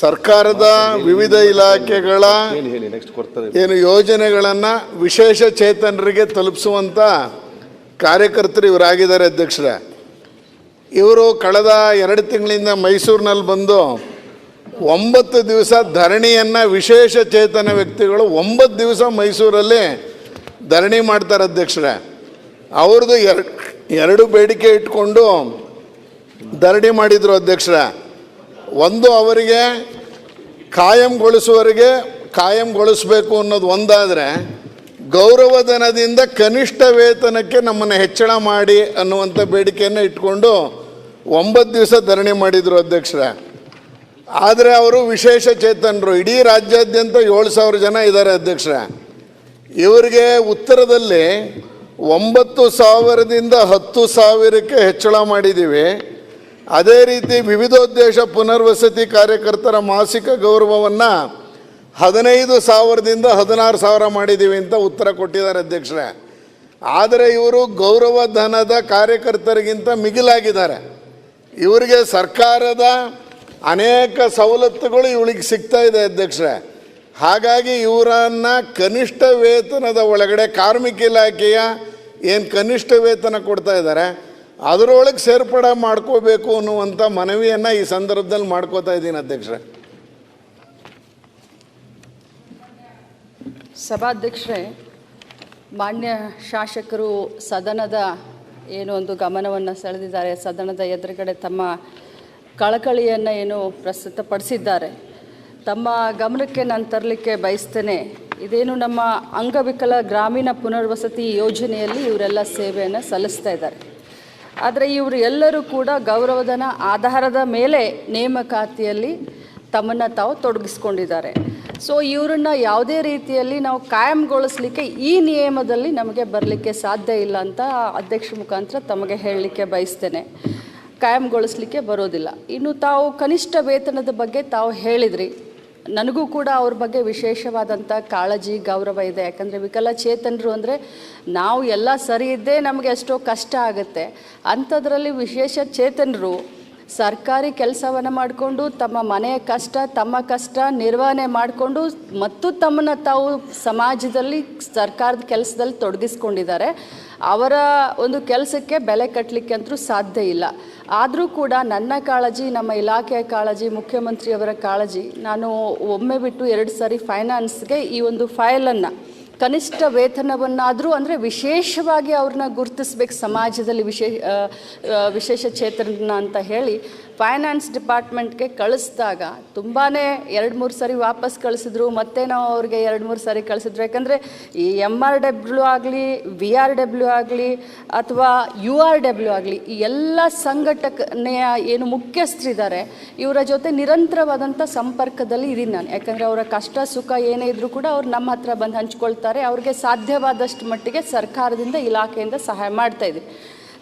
ಸರ್ಕಾರದ ವಿವಿಧ ಇಲಾಖೆಗಳ ಏನು ಯೋಜನೆಗಳನ್ನು ವಿಶೇಷ ಚೇತನರಿಗೆ ತಲುಪಿಸುವಂಥ ಕಾರ್ಯಕರ್ತರು ಇವರಾಗಿದ್ದಾರೆ ಅಧ್ಯಕ್ಷರೇ. ಇವರು ಕಳೆದ ಎರಡು ತಿಂಗಳಿಂದ ಮೈಸೂರಿನಲ್ಲಿ ಬಂದು ಒಂಬತ್ತು ದಿವಸ ಧರಣಿಯನ್ನು ವಿಶೇಷ ಚೇತನ ವ್ಯಕ್ತಿಗಳು ಒಂಬತ್ತು ದಿವಸ ಮೈಸೂರಲ್ಲಿ ಧರಣಿ ಮಾಡ್ತಾರೆ ಅಧ್ಯಕ್ಷರೇ. ಅವ್ರದ್ದು ಎರಡು ಎರಡು ಬೇಡಿಕೆ ಇಟ್ಕೊಂಡು ಧರಣಿ ಮಾಡಿದರು ಅಧ್ಯಕ್ಷರೇ. ಒಂದು ಅವರಿಗೆ ಕಾಯಂಗೊಳಿಸುವವರಿಗೆ ಕಾಯಂಗೊಳಿಸಬೇಕು ಅನ್ನೋದು ಒಂದಾದರೆ ಗೌರವಧನದಿಂದ ಕನಿಷ್ಠ ವೇತನಕ್ಕೆ ನಮ್ಮನ್ನು ಹೆಚ್ಚಳ ಮಾಡಿ ಅನ್ನುವಂಥ ಬೇಡಿಕೆಯನ್ನು ಇಟ್ಕೊಂಡು ಒಂಬತ್ತು ದಿವಸ ಧರಣಿ ಮಾಡಿದರು ಅಧ್ಯಕ್ಷರ. ಆದರೆ ಅವರು ವಿಶೇಷ ಚೇತನರು. ಇಡೀ ರಾಜ್ಯಾದ್ಯಂತ ಏಳು ಸಾವಿರ ಜನ ಇದ್ದಾರೆ ಅಧ್ಯಕ್ಷರ. ಇವರಿಗೆ ಉತ್ತರದಲ್ಲಿ ಒಂಬತ್ತು ಸಾವಿರದಿಂದ ಹತ್ತು ಸಾವಿರಕ್ಕೆ ಹೆಚ್ಚಳ ಮಾಡಿದ್ದೀವಿ. ಅದೇ ರೀತಿ ವಿವಿಧೋದ್ದೇಶ ಪುನರ್ವಸತಿ ಕಾರ್ಯಕರ್ತರ ಮಾಸಿಕ ಗೌರವವನ್ನು ಹದಿನೈದು ಸಾವಿರದಿಂದ ಹದಿನಾರು ಸಾವಿರ ಮಾಡಿದ್ದೀವಿ ಅಂತ ಉತ್ತರ ಕೊಟ್ಟಿದ್ದಾರೆ ಅಧ್ಯಕ್ಷರೇ. ಆದರೆ ಇವರು ಗೌರವಧನದ ಕಾರ್ಯಕರ್ತರಿಗಿಂತ ಮಿಗಿಲಾಗಿದ್ದಾರೆ. ಇವರಿಗೆ ಸರ್ಕಾರದ ಅನೇಕ ಸವಲತ್ತುಗಳು ಇವಳಿಗೆ ಸಿಗ್ತಾ ಇದೆ ಅಧ್ಯಕ್ಷರೇ. ಹಾಗಾಗಿ ಇವರನ್ನು ಕನಿಷ್ಠ ವೇತನದ ಒಳಗಡೆ ಕಾರ್ಮಿಕ ಇಲಾಖೆಯ ಏನು ಕನಿಷ್ಠ ವೇತನ ಕೊಡ್ತಾ ಇದ್ದಾರೆ ಅದರೊಳಗೆ ಸೇರ್ಪಡೆ ಮಾಡ್ಕೋಬೇಕು ಅನ್ನುವಂಥ ಮನವಿಯನ್ನು ಈ ಸಂದರ್ಭದಲ್ಲಿ ಮಾಡ್ಕೋತಾ ಇದ್ದೀನಿ ಅಧ್ಯಕ್ಷರೇ. ಸಭಾಧ್ಯಕ್ಷರೇ, ಮಾನ್ಯ ಶಾಸಕರು ಸದನದ ಏನು ಒಂದು ಗಮನವನ್ನು ಸೆಳೆದಿದ್ದಾರೆ, ಸದನದ ಎದುರುಗಡೆ ತಮ್ಮ ಕಳಕಳಿಯನ್ನು ಏನು ಪ್ರಸ್ತುತಪಡಿಸಿದ್ದಾರೆ. ತಮ್ಮ ಗಮನಕ್ಕೆ ನಾನು ತರಲಿಕ್ಕೆ ಬಯಸ್ತೇನೆ, ಇದೇನು ನಮ್ಮ ಅಂಗವಿಕಲ ಗ್ರಾಮೀಣ ಪುನರ್ವಸತಿ ಯೋಜನೆಯಲ್ಲಿ ಇವರೆಲ್ಲ ಸೇವೆಯನ್ನು ಸಲ್ಲಿಸ್ತಾ ಇದ್ದಾರೆ. ಆದರೆ ಇವರು ಎಲ್ಲರೂ ಕೂಡ ಗೌರವಧನ ಆಧಾರದ ಮೇಲೆ ನೇಮಕಾತಿಯಲ್ಲಿ ತಮ್ಮನ್ನು ತಾವು ತೊಡಗಿಸ್ಕೊಂಡಿದ್ದಾರೆ. ಸೊ ಇವರನ್ನ ಯಾವುದೇ ರೀತಿಯಲ್ಲಿ ನಾವು ಕಾಯಂಗೊಳಿಸ್ಲಿಕ್ಕೆ ಈ ನಿಯಮದಲ್ಲಿ ನಮಗೆ ಬರಲಿಕ್ಕೆ ಸಾಧ್ಯ ಇಲ್ಲ ಅಂತ ಅಧ್ಯಕ್ಷ ಮುಖಾಂತರ ತಮಗೆ ಹೇಳಲಿಕ್ಕೆ ಬಯಸ್ತೇನೆ. ಕಾಯಂಗೊಳಿಸ್ಲಿಕ್ಕೆ ಬರೋದಿಲ್ಲ. ಇನ್ನು ತಾವು ಕನಿಷ್ಠ ವೇತನದ ಬಗ್ಗೆ ತಾವು ಹೇಳಿದ್ರಿ. ನನಗೂ ಕೂಡ ಅವ್ರ ಬಗ್ಗೆ ವಿಶೇಷವಾದಂಥ ಕಾಳಜಿ, ಗೌರವ ಇದೆ. ಯಾಕಂದರೆ ವಿಕಲಚೇತನರು ಅಂದರೆ ನಾವು ಎಲ್ಲ ಸರಿ ಇದ್ದೇ ನಮಗೆ ಎಷ್ಟೋ ಕಷ್ಟ ಆಗುತ್ತೆ. ಅಂಥದ್ರಲ್ಲಿ ವಿಶೇಷ ಚೇತನರು ಸರ್ಕಾರಿ ಕೆಲಸವನ್ನು ಮಾಡಿಕೊಂಡು ತಮ್ಮ ಮನೆಯ ಕಷ್ಟ, ತಮ್ಮ ಕಷ್ಟ ನಿರ್ವಹಣೆ ಮಾಡಿಕೊಂಡು ಮತ್ತು ತಮ್ಮನ್ನು ತಾವು ಸಮಾಜದಲ್ಲಿ, ಸರ್ಕಾರದ ಕೆಲಸದಲ್ಲಿ ತೊಡಗಿಸ್ಕೊಂಡಿದ್ದಾರೆ. ಅವರ ಒಂದು ಕೆಲಸಕ್ಕೆ ಬೆಲೆ ಕಟ್ಟಲಿಕ್ಕೆ ಅಂತೂ ಸಾಧ್ಯ ಇಲ್ಲ. ಆದರೂ ಕೂಡ ನನ್ನ ಕಾಳಜಿ, ನಮ್ಮ ಇಲಾಖೆಯ ಕಾಳಜಿ, ಮುಖ್ಯಮಂತ್ರಿಯವರ ಕಾಳಜಿ, ನಾನು ಒಮ್ಮೆ ಬಿಟ್ಟು ಎರಡು ಸಾರಿ ಫೈನಾನ್ಸ್ಗೆ ಈ ಒಂದು ಫೈಲನ್ನು, ಕನಿಷ್ಠ ವೇತನವನ್ನಾದರೂ ಅಂದರೆ ವಿಶೇಷವಾಗಿ ಅವ್ರನ್ನ ಗುರುತಿಸ್ಬೇಕು, ಸಮಾಜದಲ್ಲಿ ವಿಶೇಷ ವಿಶೇಷ ಚೇತನ ಅಂತ ಹೇಳಿ ಫೈನಾನ್ಸ್ ಡಿಪಾರ್ಟ್ಮೆಂಟ್ಗೆ ಕಳಿಸಿದಾಗ ತುಂಬಾ ಎರಡು ಮೂರು ಸರಿ ವಾಪಸ್ ಕಳಿಸಿದ್ರು, ಮತ್ತೆ ನಾವು ಅವ್ರಿಗೆ ಎರಡು ಮೂರು ಸರಿ ಕಳಿಸಿದ್ರು. ಯಾಕಂದರೆ ಈ ಎಂ ಆರ್ ಡಬ್ಲ್ಯೂ ಆಗಲಿ ವಿ ಆರ್ ಡಬ್ಲ್ಯೂ ಆಗಲಿ, ಅಥವಾ ಯು ಆರ್ ಡಬ್ಲ್ಯೂ ಆಗಲಿ, ಈ ಎಲ್ಲ ಸಂಘಟನೆಯ ಏನು ಮುಖ್ಯಸ್ಥರಿದ್ದಾರೆ ಇವರ ಜೊತೆ ನಿರಂತರವಾದಂಥ ಸಂಪರ್ಕದಲ್ಲಿ ಇದ್ದೀನಿ ನಾನು. ಯಾಕಂದರೆ ಅವರ ಕಷ್ಟ ಸುಖ ಏನೇ ಇದ್ದರೂ ಕೂಡ ಅವ್ರು ನಮ್ಮ ಹತ್ರ ಬಂದು ಹಂಚ್ಕೊಳ್ತಾರೆ, ಅವ್ರಿಗೆ ಸಾಧ್ಯವಾದಷ್ಟು ಮಟ್ಟಿಗೆ ಸರ್ಕಾರದಿಂದ ಇಲಾಖೆಯಿಂದ ಸಹಾಯ ಮಾಡ್ತಾ ಇದ್ದೀವಿ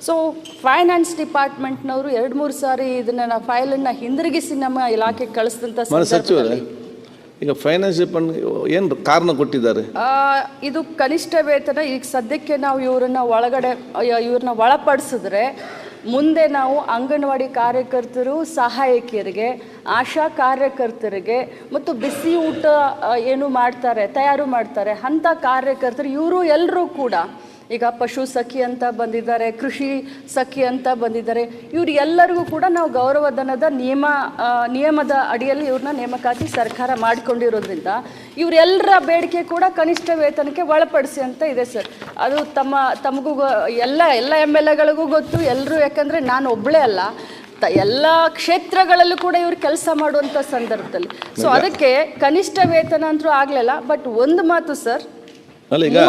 ಸೊ ಫೈನಾನ್ಸ್ ಡಿಪಾರ್ಟ್ಮೆಂಟ್ನವರು ಎರಡು ಮೂರು ಸಾರಿ ಇದನ್ನ ಫೈಲನ್ನು ಹಿಂದಿರುಗಿಸಿ ನಮ್ಮ ಇಲಾಖೆಗೆ ಕಳಿಸಿದಂಥ ಸಚಿವರೇ ಈಗ ಫೈನಾನ್ಸ್ ಏನು ಕಾರಣ ಕೊಟ್ಟಿದ್ದಾರೆ? ಇದು ಕನಿಷ್ಠ ವೇತನ ಈಗ ಸದ್ಯಕ್ಕೆ ನಾವು ಇವರನ್ನ ಒಳಗಡೆ ಅಯ್ಯ, ಇವ್ರನ್ನ ಒಳಪಡಿಸಿದ್ರೆ ಮುಂದೆ ನಾವು ಅಂಗನವಾಡಿ ಕಾರ್ಯಕರ್ತರು ಸಹಾಯಕಿಯರಿಗೆ ಆಶಾ ಕಾರ್ಯಕರ್ತರಿಗೆ ಮತ್ತು ಬಿಸಿ ಊಟ ಏನು ಮಾಡ್ತಾರೆ ತಯಾರು ಮಾಡ್ತಾರೆ ಅಂಥ ಕಾರ್ಯಕರ್ತರು ಇವರು ಎಲ್ಲರೂ ಕೂಡ ಈಗ ಪಶು ಸಖಿ ಅಂತ ಬಂದಿದ್ದಾರೆ ಕೃಷಿ ಸಖಿ ಅಂತ ಬಂದಿದ್ದಾರೆ. ಇವ್ರು ಎಲ್ಲರಿಗೂ ಕೂಡ ನಾವು ಗೌರವಧನದ ನಿಯಮ ನಿಯಮದ ಅಡಿಯಲ್ಲಿ ಇವ್ರನ್ನ ನೇಮಕಾತಿ ಸರ್ಕಾರ ಮಾಡಿಕೊಂಡಿರೋದ್ರಿಂದ ಇವರೆಲ್ಲರ ಬೇಡಿಕೆ ಕೂಡ ಕನಿಷ್ಠ ವೇತನಕ್ಕೆ ಒಳಪಡಿಸಿ ಅಂತ ಇದೆ ಸರ್. ಅದು ತಮ್ಮ ತಮಗೂ ಎಲ್ಲ ಎಲ್ಲ ಎಂ ಎಲ್ ಎಗಳಿಗೂ ಗೊತ್ತು ಎಲ್ಲರೂ ಯಾಕಂದರೆ ನಾನು ಒಬ್ಬಳೇ ಅಲ್ಲ. ಎಲ್ಲ ಕ್ಷೇತ್ರಗಳಲ್ಲೂ ಕೂಡ ಇವರು ಕೆಲಸ ಮಾಡುವಂಥ ಸಂದರ್ಭದಲ್ಲಿ. ಸೊ ಅದಕ್ಕೆ ಕನಿಷ್ಠ ವೇತನ ಅಂತೂ ಆಗಲಿಲ್ಲ ಬಟ್ ಒಂದು ಮಾತು ಸರ್. ಅಲ್ಲ ಈಗ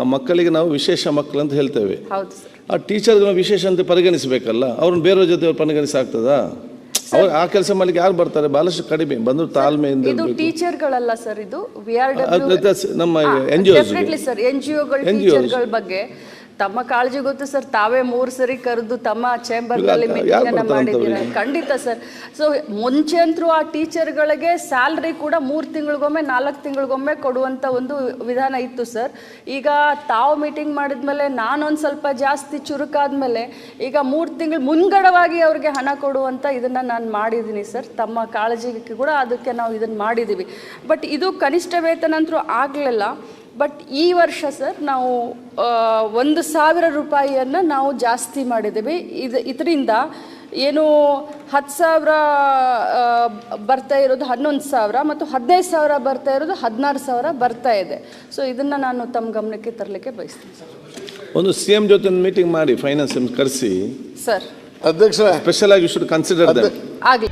ಮಕ್ಕಳಿಗೆ ನಾವು ವಿಶೇಷ ಮಕ್ಕಳು ಅಂತ ಹೇಳ್ತೇವೆ. ಆ ಟೀಚರ್ಗಳನ್ನ ವಿಶೇಷ ಅಂತ ಪರಿಗಣಿಸಬೇಕಲ್ಲ? ಅವ್ರನ್ನ ಬೇರೆಯವ್ರ ಜೊತೆ ಪರಿಗಣಿಸ ಆಗ್ತದಾ? ಅವ್ರು ಆ ಕೆಲಸ ಮಾಡ್ಲಿಕ್ಕೆ ಯಾರು ಬರ್ತಾರೆ? ಬಹಳಷ್ಟು ಕಡಿಮೆ. ಬಂದ್ರು ತಾಳ್ಮೆಯಿಂದ. ಟೀಚರ್ಗಳಲ್ಲ ಸರ್ ಇದು ನಮ್ಮ ಎನ್ ಜಿ ಎನ್ ಜಿ ಬಗ್ಗೆ. ತಮ್ಮ ಕಾಳಜಿ ಗೊತ್ತು ಸರ್ ತಾವೇ ಮೂರು ಸರಿ ಕರೆದು ತಮ್ಮ ಚೇಂಬರ್ನಲ್ಲಿ ಮೀಟಿಂಗನ್ನು ಮೀಟಿಂಗ್ ಮಾಡಿದ್ದೀರ? ಖಂಡಿತ ಸರ್. ಸೊ ಮುಂಚೆ ಅಂತೂ ಆ ಟೀಚರ್ಗಳಿಗೆ ಸ್ಯಾಲ್ರಿ ಕೂಡ ಮೂರು ತಿಂಗಳಿಗೊಮ್ಮೆ ನಾಲ್ಕು ತಿಂಗಳಿಗೊಮ್ಮೆ ಕೊಡುವಂಥ ಒಂದು ವಿಧಾನ ಇತ್ತು ಸರ್. ಈಗ ತಾವು ಮೀಟಿಂಗ್ ಮಾಡಿದ್ಮೇಲೆ ನಾನೊಂದು ಸ್ವಲ್ಪ ಜಾಸ್ತಿ ಚುರುಕಾದ್ಮೇಲೆ ಈಗ ಮೂರು ತಿಂಗಳು ಮುಂಗಡವಾಗಿ ಅವ್ರಿಗೆ ಹಣ ಕೊಡುವಂಥ ಇದನ್ನು ನಾನು ಮಾಡಿದ್ದೀನಿ ಸರ್. ತಮ್ಮ ಕಾಳಜಿಗೆ ಕೂಡ ಅದಕ್ಕೆ ನಾವು ಇದನ್ನು ಮಾಡಿದ್ದೀವಿ ಬಟ್ ಇದು ಕನಿಷ್ಠ ವೇತನ ಅಂತೂ ಆಗಲಿಲ್ಲ. ಬಟ್ ಈ ವರ್ಷ ಸರ್ ನಾವು ಒಂದು ಸಾವಿರ ರೂಪಾಯಿಯನ್ನು ನಾವು ಜಾಸ್ತಿ ಮಾಡಿದ್ದೇವೆ. ಇದು ಇದರಿಂದ ಏನು ಹತ್ತು ಸಾವಿರ ಬರ್ತಾ ಇರೋದು ಹನ್ನೊಂದು ಸಾವಿರ ಮತ್ತು ಹದಿನೈದು ಸಾವಿರ ಬರ್ತಾ ಇರೋದು ಹದಿನಾರು ಸಾವಿರ ಬರ್ತಾ ಇದೆ. ಸೊ ಇದನ್ನು ನಾನು ತಮ್ಮ ಗಮನಕ್ಕೆ ತರಲಿಕ್ಕೆ ಬಯಸ್ತೀನಿ ಸರ್ ಒಂದು ಸಿ ಎಂ ಜೊತೆ ಒಂದು ಮೀಟಿಂಗ್ ಮಾಡಿ ಫೈನಾನ್ಸ್ ಕರೆಸಿ. ಸರ್ ಅಧ್ಯಕ್ಷ ಸ್ಪೆಷಲ್ ಆಗಿ ಶುಡ್ ಕನ್ಸಿಡರ್ ದಟ್ ಆಗಲಿ.